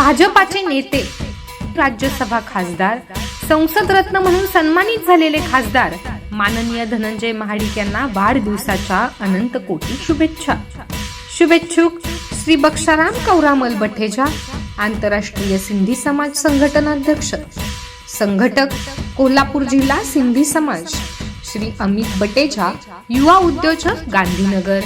भाजपाचे नेते राज्यसभा खासदार संसद रत्न म्हणून सन्मानित झालेले खासदार माननीय धनंजय महाडिक यांना वाढदिवसाच्या अनंत कोटी शुभेच्छा. शुभेच्छुक श्री बक्षाराम कौरामल बठेजा आंतरराष्ट्रीय सिंधी समाज संघटनाध्यक्ष संघटक कोल्हापूर जिल्हा सिंधी समाज श्री अमित बटेजा युवा उद्योजक गांधीनगर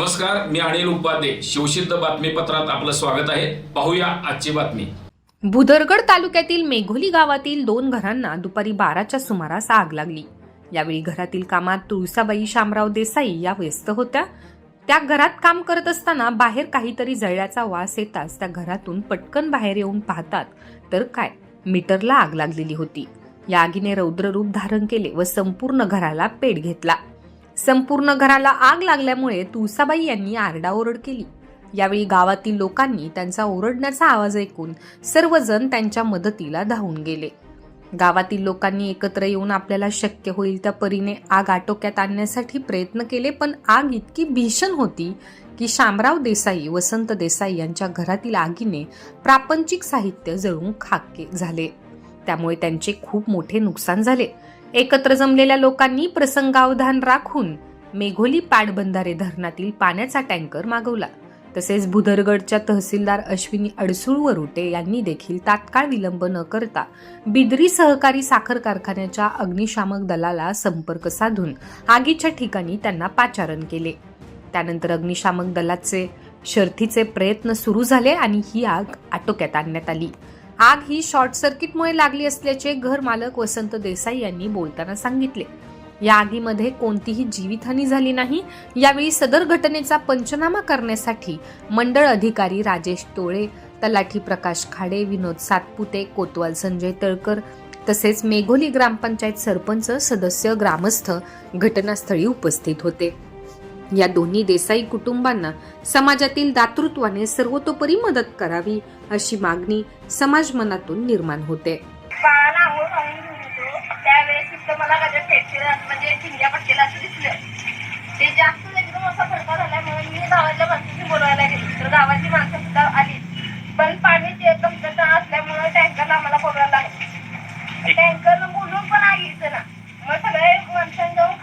नमस्कार मी अनिल उपाध्ये. शिवसिद्ध बातमीपत्रात आपलं स्वागत आहे. पाहूया आजची बातमी. भुदरगड तालुक्यातील मेघोली गावातील दोन घरांना दुपारी बाराच्या सुमारास आग लागली. यावेळी घरातील कामात तुळसाबाई शामराव देसाई या व्यस्त होत्या. त्या घरात काम करत असताना बाहेर काहीतरी जळल्याचा वास येताच त्या घरातून पटकन बाहेर येऊन पाहतात तर काय मीटरला आग लागलेली होती. या आगीने रौद्ररूप धारण केले व संपूर्ण घराला पेट घेतला. संपूर्ण घराला आग लागल्यामुळे तुळसाबाई यांनी आरडाओरड केली. यावेळी गावातील लोकांनी त्यांचा ओरडण्याचा आवाज ऐकून सर्वजण त्यांच्या मदतीला धावून गेले. गावातील लोकांनी एकत्र येऊन आपल्याला शक्य होईल त्या परीने आग आटोक्यात आणण्यासाठी प्रयत्न केले पण आग इतकी भीषण होती की शामराव देसाई वसंत देसाई यांच्या घरातील आगीने प्रापंचिक साहित्य जळून खाके झाले. त्यामुळे त्यांचे खूप मोठे नुकसान झाले. एकत्र जमलेल्या लोकांनी प्रसंगावधान राखून मेघोली पाटबंधारे धरणातील पाण्याचा टँकर मागवला. तसेच भुदरगडच्या तहसीलदार अश्विनी अडसूळ वरुटे यांनी देखील तात्काळ विलंब न करता बिदरी सहकारी साखर कारखान्याच्या अग्निशामक दलाला संपर्क साधून आगीच्या ठिकाणी त्यांना पाचारण केले. त्यानंतर अग्निशामक दलाचे शर्थीचे प्रयत्न सुरू झाले आणि ही आग आटोक्यात आणण्यात आली. आग ही शॉर्ट सर्किटमुळे लागली असल्याचे घर मालक वसंत देसाई यांनी बोलताना सांगितले. या आगीमध्ये कोणतीही जीवितहानी झाली नाही. यावेळी सदर घटनेचा पंचनामा करण्यासाठी मंडळ अधिकारी राजेश टोळे तलाठी प्रकाश खाडे विनोद सातपुते कोतवाल संजय तळकर तसेच मेघोली ग्रामपंचायत सरपंच सदस्य ग्रामस्थ घटनास्थळी उपस्थित होते. या दोन्ही देसाई कुटुंबांना समाजातील दातृत्वाने सर्वतोपरी मदत करावी अशी मागणी समाज मनातून निर्माण होते. म्हणजे ठिंग्या पडलेलं असं दिसलं. ते जास्त एकदम असा फडका झाल्यामुळे मी गावातल्या माणसाशी बोलवायला गेले. तर गावातली माणसं सुद्धा आली. पण कमतरता असल्यामुळे टँकरला आम्हाला बोलवायला लागलं. टँकरनं बोलून पण आगीचं ना. मग सगळे माणसांनी जाऊन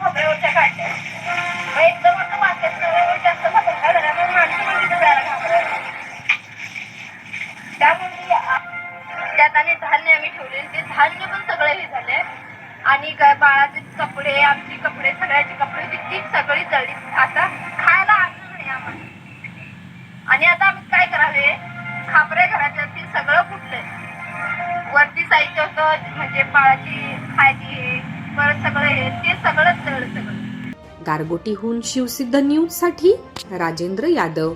आणि धान्य आम्ही ठेवले ते धान्य पण सगळे हे झाले. आणि काय बाळाचे कपडे आमचे कपडे सगळ्याचे कपडे ती सगळी जळली. आता खायला आणलं नाही आम्हाला. आणि आता आम्ही काय करावे? खापऱ्या घराच्या ते सगळं फुटलंय. वरती साहित्य होतं म्हणजे बाळाची खायची परत सगळं हे ते सगळंच जळलं सगळं. गारगोटीहून शिवसिद्ध न्यूजसाठी राजेंद्र यादव.